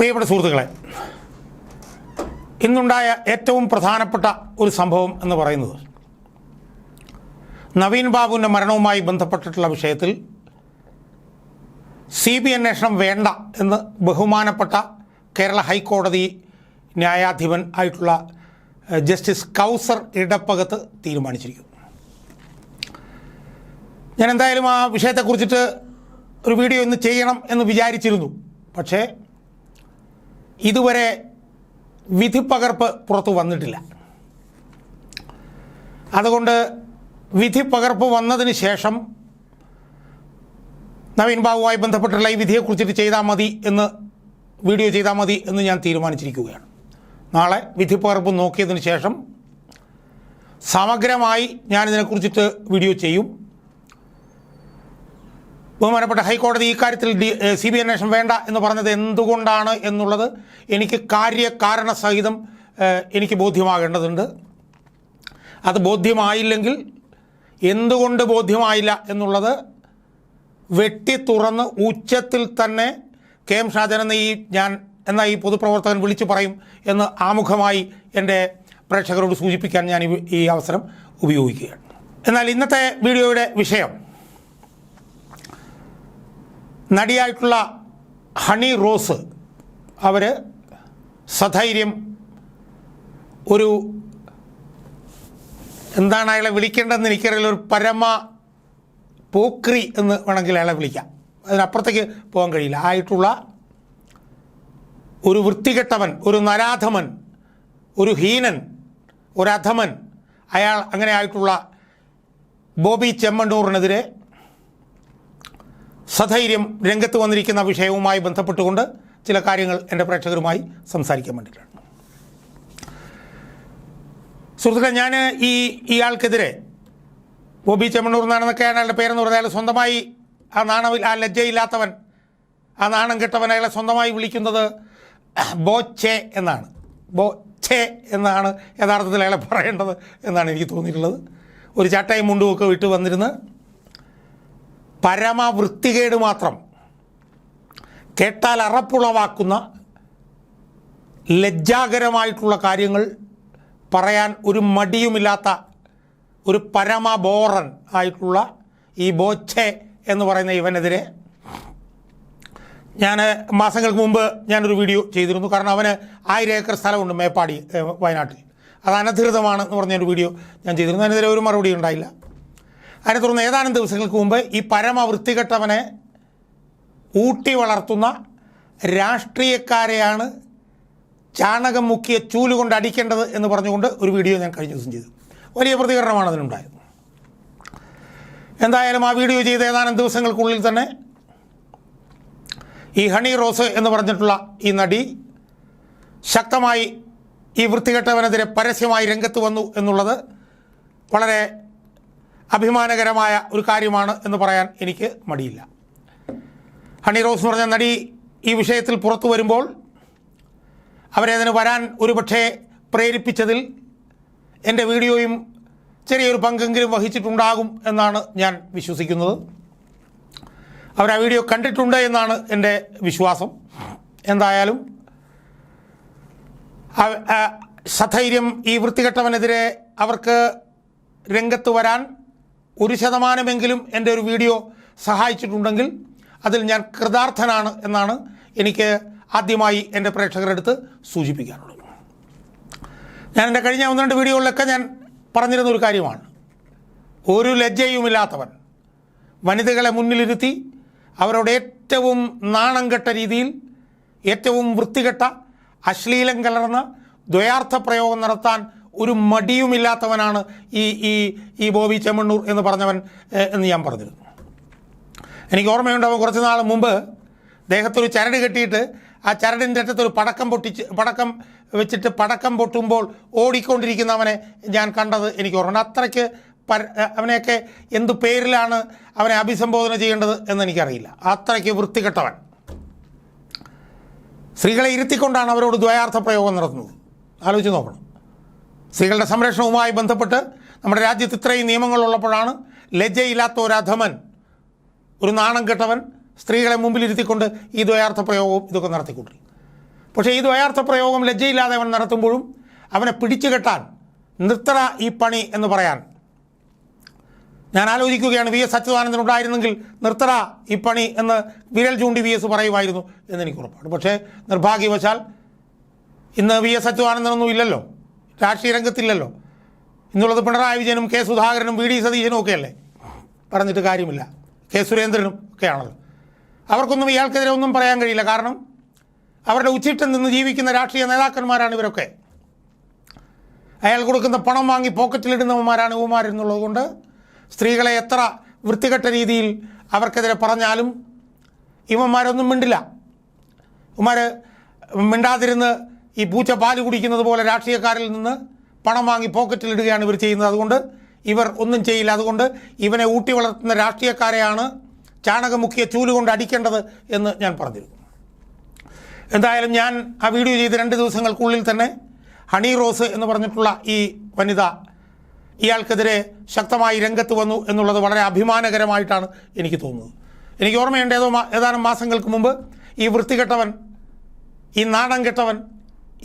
പ്രിയപ്പെട്ട സുഹൃത്തുക്കളെ ഇന്നുണ്ടായ ഏറ്റവും പ്രധാനപ്പെട്ട ഒരു സംഭവം എന്ന് പറയുന്നത് നവീൻ ബാബുവിന്റെ മരണവുമായി ബന്ധപ്പെട്ടിട്ടുള്ള വിഷയത്തിൽ സി ബി അന്വേഷണം വേണ്ട എന്ന് ബഹുമാനപ്പെട്ട കേരള ഹൈക്കോടതി ന്യായാധിപൻ ആയിട്ടുള്ള ജസ്റ്റിസ് കൗസർ ഇടപ്പകത്ത് തീരുമാനിച്ചിരിക്കുന്നു. ഞാൻ എന്തായാലും ആ വിഷയത്തെക്കുറിച്ചിട്ട് ഒരു വീഡിയോ ഇന്ന് ചെയ്യണം എന്ന് വിചാരിച്ചിരുന്നു. പക്ഷേ ഇതുവരെ വിധിപ്പകർപ്പ് പുറത്തു വന്നിട്ടില്ല. അതുകൊണ്ട് വിധിപ്പകർപ്പ് വന്നതിന് ശേഷം നവീൻ ബാബുവുമായി ബന്ധപ്പെട്ടുള്ള ഈ വിധിയെക്കുറിച്ചിട്ട് ചെയ്താൽ മതി എന്ന് വീഡിയോ ചെയ്താൽ മതി എന്ന് ഞാൻ തീരുമാനിച്ചിരിക്കുകയാണ്. നാളെ വിധിപ്പകർപ്പ് നോക്കിയതിന് ശേഷം സമഗ്രമായി ഞാനിതിനെക്കുറിച്ചിട്ട് വീഡിയോ ചെയ്യും. ബഹുമാനപ്പെട്ട ഹൈക്കോടതി ഈ കാര്യത്തിൽ ഡി സി ബി അന്വേഷണം വേണ്ട എന്ന് പറഞ്ഞത് എന്തുകൊണ്ടാണ് എന്നുള്ളത് എനിക്ക് കാര്യകാരണ സഹിതം എനിക്ക് ബോധ്യമാകേണ്ടതുണ്ട്. അത് ബോധ്യമായില്ലെങ്കിൽ എന്തുകൊണ്ട് ബോധ്യമായില്ല എന്നുള്ളത് വെട്ടി തുറന്ന് ഉച്ചത്തിൽ തന്നെ കെ എം ഷാജൻ എന്ന ഈ ഞാൻ എന്ന ഈ പൊതുപ്രവർത്തകൻ വിളിച്ചു പറയും എന്ന് ആമുഖമായി എന്റെ പ്രേക്ഷകരോട് സൂചിപ്പിക്കാൻ ഞാൻ ഈ അവസരം ഉപയോഗിക്കുകയാണ്. എന്നാൽ ഇന്നത്തെ വീഡിയോയുടെ വിഷയം നടിയായിട്ടുള്ള ഹണി റോസ് അവർ സധൈര്യം ഒരു എന്താണ് അയാളെ വിളിക്കേണ്ടതെന്ന് എനിക്കറിയില്ല. ഒരു പരമ പോക്രി എന്ന് വേണമെങ്കിൽ അയാളെ വിളിക്കാം. അതിനപ്പുറത്തേക്ക് പോകാൻ കഴിയില്ല. ആയിട്ടുള്ള ഒരു വൃത്തികെട്ടവൻ ഒരു നരാധമൻ ഒരു ഹീനൻ ഒരു അധമൻ അയാൾ അങ്ങനെ ആയിട്ടുള്ള ബോബി ചെമ്മണ്ണൂറിനെതിരെ സധൈര്യം രംഗത്ത് വന്നിരിക്കുന്ന വിഷയവുമായി ബന്ധപ്പെട്ടുകൊണ്ട് ചില കാര്യങ്ങൾ എന്റെ പ്രേക്ഷകരുമായി സംസാരിക്കാൻ വേണ്ടിയിട്ടാണ്. സുഹൃത്തുക്കളെ ഞാൻ ഈ ഇയാൾക്കെതിരെ ബോബി ചെമ്മണ്ണൂർ എന്നാണെന്നൊക്കെയാണ് അയാളുടെ പേരെന്ന് പറഞ്ഞാൽ സ്വന്തമായി ആ നാണവിൽ ആ ലജ്ജയില്ലാത്തവൻ ആ നാണം കെട്ടവൻ അയാളെ സ്വന്തമായി വിളിക്കുന്നത് ബോച്ചെ എന്നാണ്. ബോച്ചെ എന്നാണ് യഥാർത്ഥത്തിൽ അയാളെ പറയേണ്ടത് എന്നാണ് എനിക്ക് തോന്നിയിട്ടുള്ളത്. ഒരു ചട്ടയും മുണ്ടുമൊക്കെ വിട്ട് വന്നിരുന്ന് പരമ വൃത്തികേട് മാത്രം. കേട്ടാൽ അറപ്പുളവാക്കുന്ന ലജ്ജാകരമായിട്ടുള്ള കാര്യങ്ങൾ പറയാൻ ഒരു മടിയുമില്ലാത്ത ഒരു പരമ ബോറൻ ആയിട്ടുള്ള ഈ ബോച്ചെ എന്ന് പറയുന്ന ഇവനെതിരെ ഞാൻ മാസങ്ങൾക്ക് മുമ്പ് ഞാനൊരു വീഡിയോ ചെയ്തിരുന്നു. കാരണം അവന് ആയിരം ഏക്കർ സ്ഥലമുണ്ട് മേപ്പാടി വയനാട്ടിൽ. അത് അനധികൃതമാണ് എന്ന് പറഞ്ഞൊരു വീഡിയോ ഞാൻ ചെയ്തിരുന്നു. അതിനെതിരെ ഒരു മറുപടി ഉണ്ടായില്ല. അതിനെ തുടർന്ന് ഏതാനും ദിവസങ്ങൾക്ക് മുമ്പ് ഈ പരമവൃത്തികെട്ടവനെ ഊട്ടി വളർത്തുന്ന രാഷ്ട്രീയക്കാരെയാണ് ചാണകം മുക്കിയ ചൂൽ കൊണ്ട് അടിക്കേണ്ടത് എന്ന് പറഞ്ഞുകൊണ്ട് ഒരു വീഡിയോ ഞാൻ കഴിഞ്ഞ ദിവസം ചെയ്തു. വലിയ പ്രതികരണമാണ് അതിനുണ്ടായത്. എന്തായാലും ആ വീഡിയോ ചെയ്ത ഏതാനും ദിവസങ്ങൾക്കുള്ളിൽ തന്നെ ഈ ഹണി റോസ് എന്ന് പറഞ്ഞിട്ടുള്ള ഈ നടി ശക്തമായി ഈ വൃത്തികെട്ടവനെതിരെ പരസ്യമായി രംഗത്ത് വന്നു എന്നുള്ളത് വളരെ അഭിമാനകരമായ ഒരു കാര്യമാണ് എന്ന് പറയാൻ എനിക്ക് മടിയില്ല. ഹണി റോസ് എന്ന് പറഞ്ഞ നടി ഈ വിഷയത്തിൽ പുറത്തു വരുമ്പോൾ അവരെ അതിന് വരാൻ ഒരുപക്ഷെ പ്രേരിപ്പിച്ചതിൽ എന്റെ വീഡിയോയും ചെറിയൊരു പങ്കെങ്കിലും വഹിച്ചിട്ടുണ്ടാകും എന്നാണ് ഞാൻ വിശ്വസിക്കുന്നത്. അവർ ആ വീഡിയോ കണ്ടിട്ടുണ്ട് എന്നാണ് എന്റെ വിശ്വാസം. എന്തായാലും സധൈര്യം ഈ വൃത്തികെട്ടവനെതിരെ അവർക്ക് രംഗത്ത് വരാൻ ഒരു ശതമാനമെങ്കിലും എന്റെ ഒരു വീഡിയോ സഹായിച്ചിട്ടുണ്ടെങ്കിൽ അതിൽ ഞാൻ കൃതാർത്ഥനാണ് എന്നാണ് എനിക്ക് ആദ്യമായി എന്റെ പ്രേക്ഷകരുടെ അടുത്ത് സൂചിപ്പിക്കാനുള്ളത്. ഞാൻ എന്റെ കഴിഞ്ഞ ഒന്ന് രണ്ട് വീഡിയോകളിലൊക്കെ ഞാൻ പറഞ്ഞിരുന്ന ഒരു കാര്യമാണ്. ഒരു ലജ്ജയുമില്ലാത്തവൻ വനിതകളെ മുന്നിലിരുത്തി അവരോട് ഏറ്റവും നാണം കെട്ട രീതിയിൽ ഏറ്റവും വൃത്തികെട്ട അശ്ലീലം കലർന്ന ദ്വയാർത്ഥ പ്രയോഗം നടത്താൻ ഒരു മടിയുമില്ലാത്തവനാണ് ഈ ഈ ഈ ബോബി ചെമ്മണ്ണൂർ എന്ന് പറഞ്ഞവൻ എന്ന് ഞാൻ പറഞ്ഞിരുന്നു. എനിക്ക് ഓർമ്മയുണ്ടാവും കുറച്ച് നാൾ മുമ്പ് ദേഹത്തൊരു ചരട് കെട്ടിയിട്ട് ആ ചരടിന്റെ അറ്റത്തൊരു പടക്കം പൊട്ടിച്ച് പടക്കം വെച്ചിട്ട് പടക്കം പൊട്ടുമ്പോൾ ഓടിക്കൊണ്ടിരിക്കുന്നവനെ ഞാൻ കണ്ടത് എനിക്ക് ഓർമ്മയുണ്ട് അത്രയ്ക്ക് പര അവനെയൊക്കെ എന്ത് പേരിലാണ് അവനെ അഭിസംബോധന ചെയ്യേണ്ടത് എന്ന് എനിക്കറിയില്ല. അത്രയ്ക്ക് വൃത്തികെട്ടവൻ. സ്ത്രീകളെ ഇരുത്തിക്കൊണ്ടാണ് അവരോട് ദ്വയാർത്ഥ പ്രയോഗം നടത്തുന്നത്. ആലോചിച്ച് നോക്കണം. സ്ത്രീകളുടെ സംരക്ഷണവുമായി ബന്ധപ്പെട്ട് നമ്മുടെ രാജ്യത്ത് ഇത്രയും നിയമങ്ങളുള്ളപ്പോഴാണ് ലജ്ജയില്ലാത്ത ഒരു അധമൻ. ഒരു നാണം കെട്ടവൻ സ്ത്രീകളെ മുമ്പിലിരുത്തിക്കൊണ്ട് ഈ ദ്വയാർത്ഥ പ്രയോഗവും ഇതൊക്കെ നടത്തിക്കൊണ്ടിരിക്കും പക്ഷേ ഈ ദ്വയാർത്ഥ പ്രയോഗം ലജ്ജയില്ലാതെ അവൻ നടത്തുമ്പോഴും അവനെ പിടിച്ചു കെട്ടാൻ നിർത്തറ ഈ പണി എന്ന് പറയാൻ. ഞാൻ ആലോചിക്കുകയാണ് വി എസ് അച്യുതാനന്ദൻ ഉണ്ടായിരുന്നെങ്കിൽ നിർത്തറ ഈ പണി എന്ന് വിരൽ ചൂണ്ടി വി എസ് പറയുമായിരുന്നു എന്നെനിക്ക് ഉറപ്പാണ്. പക്ഷേ നിർഭാഗ്യവശാൽ ഇന്ന് വി എസ് അച്യുതാനന്ദനൊന്നും ഇല്ലല്ലോ. രാഷ്ട്രീയ രംഗത്തില്ലല്ലോ. ഇന്നുള്ളത് പിണറായി വിജയനും കെ സുധാകരനും വി ഡി സതീശനും ഒക്കെയല്ലേ? പറഞ്ഞിട്ട് കാര്യമില്ല. കെ സുരേന്ദ്രനും ഒക്കെയാണല്ലോ അവർക്കൊന്നും ഇയാൾക്കെതിരെ ഒന്നും പറയാൻ കഴിയില്ല. കാരണം അവരുടെ ഉച്ചിട്ട് നിന്ന് ജീവിക്കുന്ന രാഷ്ട്രീയ നേതാക്കന്മാരാണ് ഇവരൊക്കെ. അയാൾ കൊടുക്കുന്ന പണം വാങ്ങി പോക്കറ്റിലിടുന്നവന്മാരാണ് ഇവന്മാരെന്നുള്ളതുകൊണ്ട് സ്ത്രീകളെ എത്ര വൃത്തികെട്ട രീതിയിൽ അവർക്കെതിരെ പറഞ്ഞാലും ഇവന്മാരൊന്നും മിണ്ടില്ല. ഇവന്മാർ മിണ്ടാതിരുന്ന് ഈ പൂച്ച പാൽ കുടിക്കുന്നത് പോലെ രാഷ്ട്രീയക്കാരിൽ നിന്ന് പണം വാങ്ങി പോക്കറ്റിലിടുകയാണ് ഇവർ ചെയ്യുന്നത്. അതുകൊണ്ട് ഇവർ ഒന്നും ചെയ്യില്ല. അതുകൊണ്ട് ഇവനെ ഊട്ടി വളർത്തുന്ന രാഷ്ട്രീയക്കാരെയാണ് ചാണകമുക്കിയ ചൂലുകൊണ്ട് അടിക്കേണ്ടത് എന്ന് ഞാൻ പറഞ്ഞിരുന്നു. എന്തായാലും ഞാൻ ആ വീഡിയോ ചെയ്ത് രണ്ട് ദിവസങ്ങൾക്കുള്ളിൽ തന്നെ ഹണി റോസ് എന്ന് പറഞ്ഞിട്ടുള്ള ഈ വനിത ഇയാൾക്കെതിരെ ശക്തമായി രംഗത്ത് വന്നു എന്നുള്ളത് വളരെ അഭിമാനകരമായിട്ടാണ് എനിക്ക് തോന്നുന്നത്. എനിക്ക് ഓർമ്മയുണ്ട് ഏതോ ഏതാനും മാസങ്ങൾക്ക് മുമ്പ് ഈ വൃത്തികെട്ടവൻ ഈ നാണം കെട്ടവൻ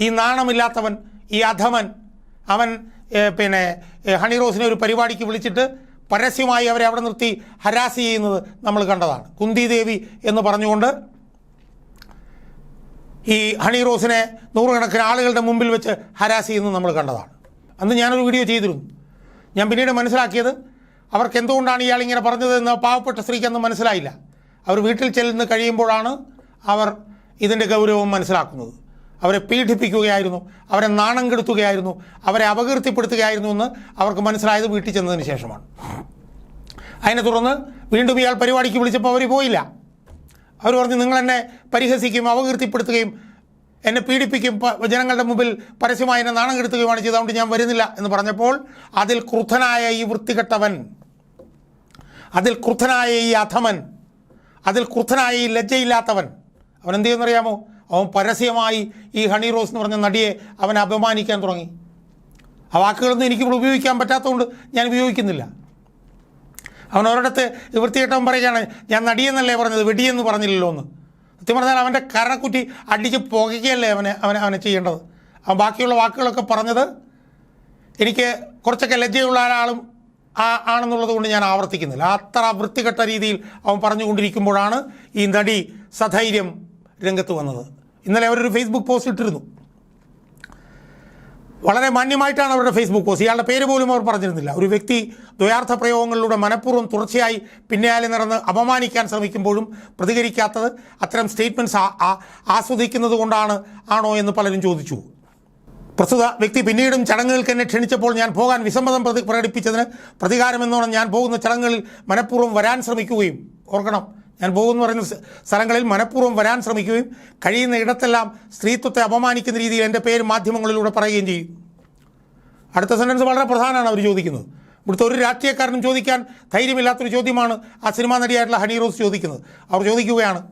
ഈ നാണമില്ലാത്തവൻ ഈ അധമൻ അവൻ പിന്നെ ഹണി റോസിനെ ഒരു പരിപാടിക്ക് വിളിച്ചിട്ട് പരസ്യമായി അവരെ അവിടെ നിർത്തി ഹരാസ് ചെയ്യുന്നത് നമ്മൾ കണ്ടതാണ്. കുന്തി ദേവി എന്ന് പറഞ്ഞുകൊണ്ട് ഈ ഹണി റോസിനെ നൂറുകണക്കിന് ആളുകളുടെ മുമ്പിൽ വെച്ച് ഹരാസ് ചെയ്യുന്നത് നമ്മൾ കണ്ടതാണ്. അന്ന് ഞാനൊരു വീഡിയോ ചെയ്തിരുന്നു. ഞാൻ പിന്നീട് മനസ്സിലാക്കിയത് അവർക്ക് എന്തുകൊണ്ടാണ് ഇയാൾ ഇങ്ങനെ പറഞ്ഞതെന്ന് പാവപ്പെട്ട സ്ത്രീക്ക് അന്ന് മനസ്സിലായില്ല. അവർ വീട്ടിൽ ചെല്ലുന്ന കഴിയുമ്പോഴാണ് അവർ ഇതിന്റെ ഗൗരവം മനസ്സിലാക്കുന്നത്. അവരെ പീഡിപ്പിക്കുകയായിരുന്നു അവരെ നാണം കെടുത്തുകയായിരുന്നു അവരെ അപകീർത്തിപ്പെടുത്തുകയായിരുന്നു എന്ന് അവർക്ക് മനസ്സിലായത് വീട്ടിൽ ചെന്നതിന് ശേഷമാണ്. അതിനെ തുടർന്ന് വീണ്ടും ഇയാൾ പരിപാടിക്ക് വിളിച്ചപ്പോൾ അവർ പോയില്ല. അവർ പറഞ്ഞു നിങ്ങൾ എന്നെ പരിഹസിക്കുകയും അപകീർത്തിപ്പെടുത്തുകയും എന്നെ പീഡിപ്പിക്കും ജനങ്ങളുടെ മുമ്പിൽ പരസ്യമായി എന്നെ നാണം കെടുത്തുകയുമാണ് ചെയ്തതുകൊണ്ട് ഞാൻ വരുന്നില്ല. എന്ന് പറഞ്ഞപ്പോൾ അതിൽ ക്രുദ്ധനായ ഈ വൃത്തികെട്ടവൻ അതിൽ ക്രുദ്ധനായ ഈ അധമൻ അതിൽ ക്രുദ്ധനായ ഈ ലജ്ജയില്ലാത്തവൻ അവൻ എന്ത് ചെയ്യുമെന്നറിയാമോ? അവൻ പരസ്യമായി ഈ ഹണി റോസ് എന്ന് പറഞ്ഞ നടിയെ അവൻ അപമാനിക്കാൻ തുടങ്ങി. ആ വാക്കുകളൊന്നും എനിക്കിവിടെ ഉപയോഗിക്കാൻ പറ്റാത്തതുകൊണ്ട് ഞാൻ ഉപയോഗിക്കുന്നില്ല. അവൻ ഒരിടത്ത് വൃത്തികെട്ടവൻ പറയുകയാണ് ഞാൻ നടിയെന്നല്ലേ പറഞ്ഞത് വെടിയെന്ന് പറഞ്ഞില്ലല്ലോ എന്ന്. സത്യം പറഞ്ഞാൽ അവന്റെ കരണക്കുറ്റി അടിച്ച് പുകയ്ക്കുകയല്ലേ അവനെ അവനെ അവനെ ചെയ്യേണ്ടത്. അവൻ ബാക്കിയുള്ള വാക്കുകളൊക്കെ പറഞ്ഞത് എനിക്ക് കുറച്ചൊക്കെ ലജ്ജയുള്ള ഒരാളും ആ ആണെന്നുള്ളത് കൊണ്ട് ഞാൻ ആവർത്തിക്കുന്നില്ല. അത്ര വൃത്തികെട്ട രീതിയിൽ അവൻ പറഞ്ഞുകൊണ്ടിരിക്കുമ്പോഴാണ് ഈ നടി സധൈര്യം രംഗത്ത് വന്നത്. ഇന്നലെ അവരൊരു ഫേസ്ബുക്ക് പോസ്റ്റ് ഇട്ടിരുന്നു. വളരെ മാന്യമായിട്ടാണ് അവരുടെ ഫേസ്ബുക്ക് പോസ്റ്റ് ഇയാളുടെ പേര് പോലും അവർ പറഞ്ഞിരുന്നില്ല. ഒരു വ്യക്തി ദ്വയാർത്ഥ പ്രയോഗങ്ങളിലൂടെ മനഃപൂർവം തുടർച്ചയായി പിന്നാലെ നടന്ന് അപമാനിക്കാൻ ശ്രമിക്കുമ്പോഴും പ്രതികരിക്കാത്തത് അത്തരം സ്റ്റേറ്റ്മെന്റ്സ് ആസ്വദിക്കുന്നത് കൊണ്ടാണ് ആണോ എന്ന് പലരും ചോദിച്ചു. പ്രസ്തുത വ്യക്തി പിന്നീടും ചടങ്ങുകൾക്ക് എന്നെ ക്ഷണിച്ചപ്പോൾ ഞാൻ പോകാൻ വിസമ്മതം പ്രതി പ്രകടിപ്പിച്ചതിന് പ്രതികാരമെന്നോണം ഞാൻ പോകുന്ന ചടങ്ങുകളിൽ മനഃപൂർവം വരാൻ ശ്രമിക്കുകയും ഓർക്കണം. ഞാൻ പോകുമെന്ന് പറയുന്ന സ്ഥ- സ്ഥലങ്ങളിൽ മനഃപൂർവം വരാൻ ശ്രമിക്കുകയും കഴിയുന്ന ഇടത്തെല്ലാം സ്ത്രീത്വത്തെ അപമാനിക്കുന്ന രീതിയിൽ എന്റെ പേര് മാധ്യമങ്ങളിലൂടെ പറയുകയും ചെയ്യും. അടുത്ത സെന്റൻസ് വളരെ പ്രധാനമാണ് അവർ ചോദിക്കുന്നത്. ഇവിടുത്തെ ഒരു രാഷ്ട്രീയക്കാരനും ചോദിക്കാൻ ധൈര്യമില്ലാത്തൊരു ചോദ്യമാണ് ആ സിനിമാ നടിയായിട്ടുള്ള ഹണി റോസ് ചോദിക്കുന്നത്. അവർ ചോദിക്കുകയാണ്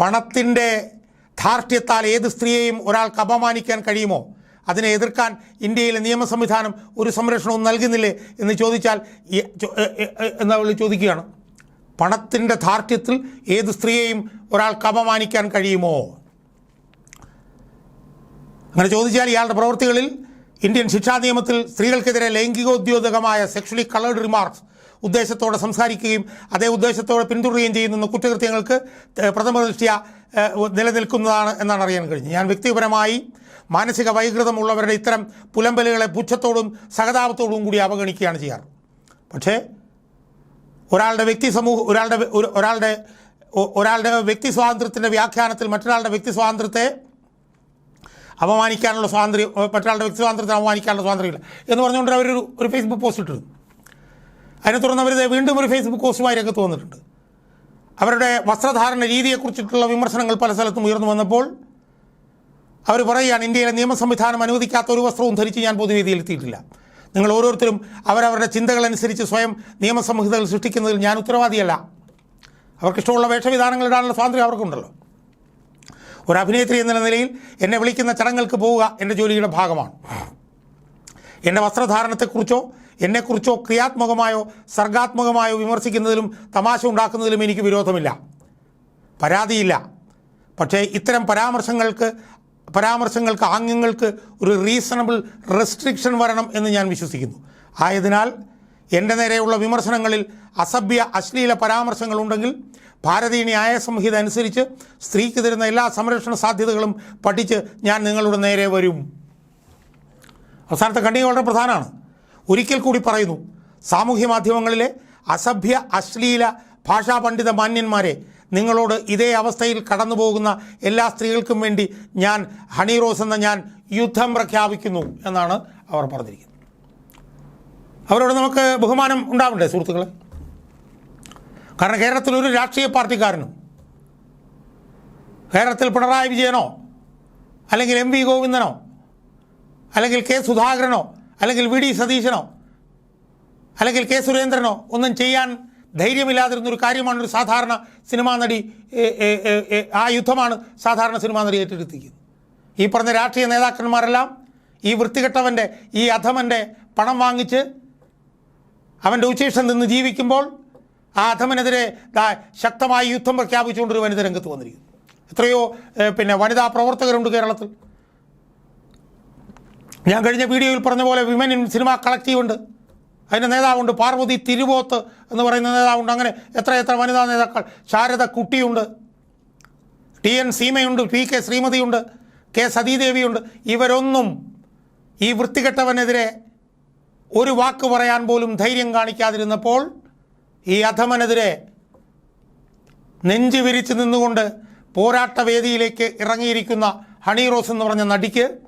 പണത്തിന്റെ ധാർഷ്ട്യത്താൽ ഏത് സ്ത്രീയെയും ഒരാൾക്ക് അപമാനിക്കാൻ കഴിയുമോ? അതിനെ എതിർക്കാൻ ഇന്ത്യയിലെ നിയമ സംവിധാനം ഒരു സംരക്ഷണവും നൽകുന്നില്ലേ? എന്ന് ചോദിച്ചാൽ എന്നാൽ ചോദിക്കുകയാണ്. പണത്തിന്റെ ധാർഢ്യത്തിൽ ഏത് സ്ത്രീയെയും ഒരാൾക്ക് അപമാനിക്കാൻ കഴിയുമോ? അങ്ങനെ ചോദിച്ചാൽ ഇയാളുടെ പ്രവൃത്തികളിൽ ഇന്ത്യൻ ശിക്ഷാ നിയമത്തിൽ സ്ത്രീകൾക്കെതിരെ ലൈംഗികോദ്യോതകമായ സെക്ഷലി കളേഡ് റിമാർക്സ് ഉദ്ദേശത്തോടെ സംസാരിക്കുകയും അതേ ഉദ്ദേശത്തോടെ പിന്തുടരുകയും ചെയ്യുന്ന കുറ്റകൃത്യങ്ങൾക്ക് പ്രഥമ ദൃഷ്ടിയ നിലനിൽക്കുന്നതാണ് എന്നാണ് അറിയാൻ കഴിഞ്ഞത്. ഞാൻ വ്യക്തിപരമായി മാനസിക വൈകൃതമുള്ളവരുടെ ഇത്തരം പുലമ്പലുകളെ പുച്ഛത്തോടും സഹതാപത്തോടും കൂടി അവഗണിക്കുകയാണ് ചെയ്യാറ്. പക്ഷേ ഒരാളുടെ വ്യക്തി സമൂഹം ഒരാളുടെ ഒരാളുടെ ഒരാളുടെ വ്യക്തി സ്വാതന്ത്ര്യത്തിന്റെ വ്യാഖ്യാനത്തിൽ മറ്റൊരാളുടെ വ്യക്തി സ്വാതന്ത്ര്യത്തെ അപമാനിക്കാനുള്ള സ്വാതന്ത്ര്യം മറ്റൊരാളുടെ വ്യക്തി സ്വാതന്ത്ര്യത്തെ അപമാനിക്കാനുള്ള സ്വാതന്ത്ര്യമില്ല എന്ന് പറഞ്ഞുകൊണ്ട് അവരൊരു ഒരു ഫേസ്ബുക്ക് പോസ്റ്റ് ഇട്ടിരുന്നു അതിനെ തുടർന്ന് അവർ വീണ്ടും ഒരു ഫേസ്ബുക്ക് പോസ്റ്റുമായി രംഗത്ത് വന്നിട്ടുണ്ട്. അവരുടെ വസ്ത്രധാരണ രീതിയെക്കുറിച്ചിട്ടുള്ള വിമർശനങ്ങൾ പല സ്ഥലത്തും ഉയർന്നു വന്നപ്പോൾ അവർ പറയുകയാണ് ഇന്ത്യയിലെ നിയമ സംവിധാനം അനുവദിക്കാത്ത ഒരു വസ്ത്രവും ധരിച്ച് ഞാൻ പൊതുവേദിയിൽ എത്തിയിട്ടില്ല. നിങ്ങൾ ഓരോരുത്തരും അവരവരുടെ ചിന്തകളനുസരിച്ച് സ്വയം നിയമസംഹിതകൾ സൃഷ്ടിക്കുന്നതിൽ ഞാൻ ഉത്തരവാദിയല്ല. അവർക്കിഷ്ടമുള്ള വേഷവിധാനങ്ങൾ ഇടാനുള്ള സ്വാതന്ത്ര്യം അവർക്കുണ്ടല്ലോ. ഒരു അഭിനേത്രി എന്ന നിലയിൽ എന്നെ വിളിക്കുന്ന ചടങ്ങുകൾക്ക് പോവുക എന്റെ ജോലിയുടെ ഭാഗമാണ്. എന്റെ വസ്ത്രധാരണത്തെക്കുറിച്ചോ എന്നെക്കുറിച്ചോ ക്രിയാത്മകമായോ സർഗാത്മകമായോ വിമർശിക്കുന്നതിലും തമാശ ഉണ്ടാക്കുന്നതിലും എനിക്ക് വിരോധമില്ല. പരാതിയില്ല. പക്ഷേ ഇത്തരം പരാമർശങ്ങൾക്ക് പരാമർശങ്ങൾക്ക് ആംഗ്യങ്ങൾക്ക് ഒരു റീസണബിൾ റെസ്ട്രിക്ഷൻ വരണം എന്ന് ഞാൻ വിശ്വസിക്കുന്നു. ആയതിനാൽ എന്റെ നേരെയുള്ള വിമർശനങ്ങളിൽ അസഭ്യ അശ്ലീല പരാമർശങ്ങളുണ്ടെങ്കിൽ ഭാരതീയ ന്യായ സംഹിത അനുസരിച്ച് സ്ത്രീക്ക് തരുന്ന എല്ലാ സംരക്ഷണ സാധ്യതകളും പഠിച്ച് ഞാൻ നിങ്ങളുടെ നേരെ വരും. അവസാനത്തെ ഖണ്ഡിക വളരെ പ്രധാനമാണ്. ഒരിക്കൽ കൂടി പറയുന്നു സാമൂഹ്യ മാധ്യമങ്ങളിലെ അസഭ്യ അശ്ലീല ഭാഷാ പണ്ഡിത മാന്യന്മാരെ നിങ്ങളോട് ഇതേ അവസ്ഥയിൽ കടന്നു പോകുന്ന എല്ലാ സ്ത്രീകൾക്കും വേണ്ടി ഞാൻ ഹണി റോസ് എന്ന ഞാൻ യുദ്ധം പ്രഖ്യാപിക്കുന്നു എന്നാണ് അവർ പറഞ്ഞിരിക്കുന്നത്. അവരോട് നമുക്ക് ബഹുമാനം ഉണ്ടാവണ്ടേ സുഹൃത്തുക്കളെ? കാരണം കേരളത്തിൽ ഒരു രാഷ്ട്രീയ പാർട്ടിക്കാരനും കേരളത്തിൽ പിണറായി വിജയനോ അല്ലെങ്കിൽ എം വി ഗോവിന്ദനോ അല്ലെങ്കിൽ കെ സുധാകരനോ അല്ലെങ്കിൽ വി ഡി സതീശനോ അല്ലെങ്കിൽ കെ സുരേന്ദ്രനോ ഒന്നും ചെയ്യാൻ ധൈര്യമില്ലാതിരുന്നൊരു കാര്യമാണ് ഒരു സാധാരണ സിനിമാ നടി ആ യുദ്ധമാണ് സാധാരണ സിനിമാ നടി ഏറ്റെടുത്തിരിക്കുന്നത്. ഈ പറഞ്ഞ രാഷ്ട്രീയ നേതാക്കന്മാരെല്ലാം ഈ വൃത്തികെട്ടവന്റെ ഈ അധമന്റെ പണം വാങ്ങിച്ച് അവന്റെ ഉച്ചേഷം നിന്ന് ജീവിക്കുമ്പോൾ ആ അധമനെതിരെ ശക്തമായി യുദ്ധം പ്രഖ്യാപിച്ചുകൊണ്ടൊരു വനിത രംഗത്ത് വന്നിരിക്കുന്നു. എത്രയോ പിന്നെ വനിതാ പ്രവർത്തകരുണ്ട് കേരളത്തിൽ. ഞാൻ കഴിഞ്ഞ വീഡിയോയിൽ പറഞ്ഞ പോലെ വിമൻ ഇൻ സിനിമ കളക്റ്റീവ് ഉണ്ട് അതിന്റെ നേതാവുണ്ട് പാർവതി തിരുവോത്ത് എന്ന് പറയുന്ന നേതാവുണ്ട്. അങ്ങനെ എത്ര എത്ര വനിതാ നേതാക്കൾ? ശാരദ കുട്ടിയുണ്ട്. ടി എൻ സീമയുണ്ട് പി കെ ശ്രീമതിയുണ്ട് കെ സതീദേവിയുണ്ട്. ഇവരൊന്നും ഈ വൃത്തികെട്ടവനെതിരെ ഒരു വാക്ക് പറയാൻ പോലും ധൈര്യം കാണിക്കാതിരുന്നപ്പോൾ ഈ അധമനെതിരെ നെഞ്ചു വിരിച്ച് നിന്നുകൊണ്ട് പോരാട്ടവേദിയിലേക്ക് ഇറങ്ങിയിരിക്കുന്ന ഹണി റോസ് എന്ന് പറഞ്ഞ നടിക്ക്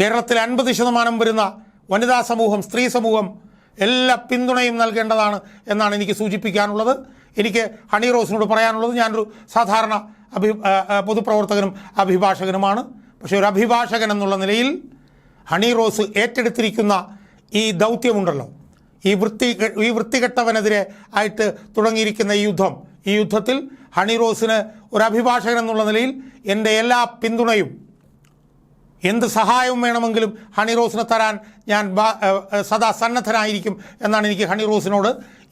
കേരളത്തിൽ അൻപത് ശതമാനം വരുന്ന വനിതാ സമൂഹം സ്ത്രീ സമൂഹം എല്ലാ പിന്തുണയും നൽകേണ്ടതാണ് എന്നാണ് എനിക്ക് സൂചിപ്പിക്കാനുള്ളത്. എനിക്ക് ഹണി റോസിനോട് പറയാനുള്ളത് ഞാനൊരു സാധാരണ അഭി പൊതുപ്രവർത്തകനും അഭിഭാഷകനുമാണ്. പക്ഷേ ഒരു അഭിഭാഷകൻ എന്നുള്ള നിലയിൽ ഹണി റോസ് ഏറ്റെടുത്തിരിക്കുന്ന ഈ ദൗത്യമുണ്ടല്ലോ. ഈ വൃത്തി ഈ വൃത്തികെട്ടവനെതിരെ ആയിട്ട് തുടങ്ങിയിരിക്കുന്ന ഈ യുദ്ധം. ഈ യുദ്ധത്തിൽ ഹണി റോസിന് ഒരു അഭിഭാഷകൻ എന്നുള്ള നിലയിൽ എന്റെ എല്ലാ പിന്തുണയും എന്ത് സഹായവും വേണമെങ്കിലും ഹണി റോസിന് തരാൻ ഞാൻ സദാ സന്നദ്ധനായിരിക്കും എന്നാണ് എനിക്ക് ഹണി റോസിനോട്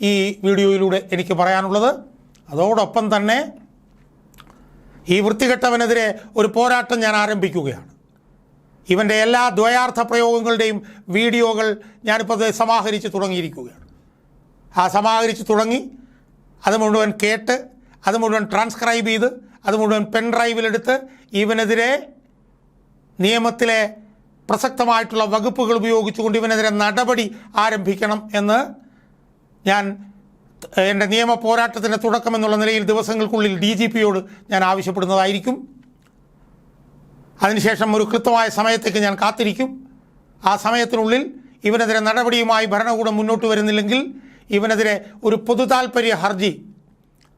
ഈ വീഡിയോയിലൂടെ എനിക്ക് പറയാനുള്ളത്. അതോടൊപ്പം തന്നെ ഈ വൃത്തികെട്ടവനെതിരെ ഒരു പോരാട്ടം ഞാൻ ആരംഭിക്കുകയാണ്. ഇവന്റെ എല്ലാ ദ്വയാർത്ഥ പ്രയോഗങ്ങളുടെയും വീഡിയോകൾ ഞാനിപ്പോൾ സമാഹരിച്ച് തുടങ്ങിയിരിക്കുകയാണ്. ആ സമാഹരിച്ച് തുടങ്ങി അത് മുഴുവൻ കേട്ട് അത് മുഴുവൻ ട്രാൻസ്ക്രൈബ് ചെയ്ത് അത് മുഴുവൻ പെൻ ഡ്രൈവിലെടുത്ത് ഇവനെതിരെ നിയമത്തിലെ പ്രസക്തമായിട്ടുള്ള വകുപ്പുകൾ ഉപയോഗിച്ചുകൊണ്ട് ഇവനെതിരെ നടപടി ആരംഭിക്കണം എന്ന് ഞാൻ എന്റെ നിയമ പോരാട്ടത്തിന്റെ തുടക്കമെന്നുള്ള നിലയിൽ ദിവസങ്ങൾക്കുള്ളിൽ ഡി ജി പിയോട് ഞാൻ ആവശ്യപ്പെടുന്നതായിരിക്കും. അതിനുശേഷം ഒരു കൃത്യമായ സമയത്തേക്ക് ഞാൻ കാത്തിരിക്കും. ആ സമയത്തിനുള്ളിൽ ഇവനെതിരെ നടപടിയുമായി ഭരണകൂടം മുന്നോട്ട് വരുന്നില്ലെങ്കിൽ ഇവനെതിരെ ഒരു പൊതുതാൽപ്പര്യ ഹർജി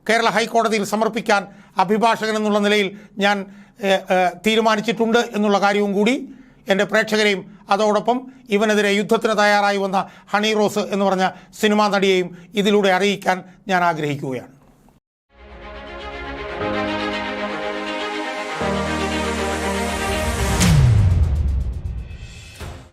കേരള ഹൈക്കോടതിയിൽ സമർപ്പിക്കാൻ അഭിഭാഷകൻ എന്നുള്ള നിലയിൽ ഞാൻ തീരുമാനിച്ചിട്ടുണ്ട് എന്നുള്ള കാര്യവും കൂടി എന്റെ പ്രേക്ഷകരെയും അതോടൊപ്പം ഇവനെതിരെ യുദ്ധത്തിന് തയ്യാറായി വന്ന ഹണി റോസ് എന്ന് പറഞ്ഞ സിനിമാ നടിയെയും ഇതിലൂടെ അറിയിക്കാൻ ഞാൻ ആഗ്രഹിക്കുകയാണ്.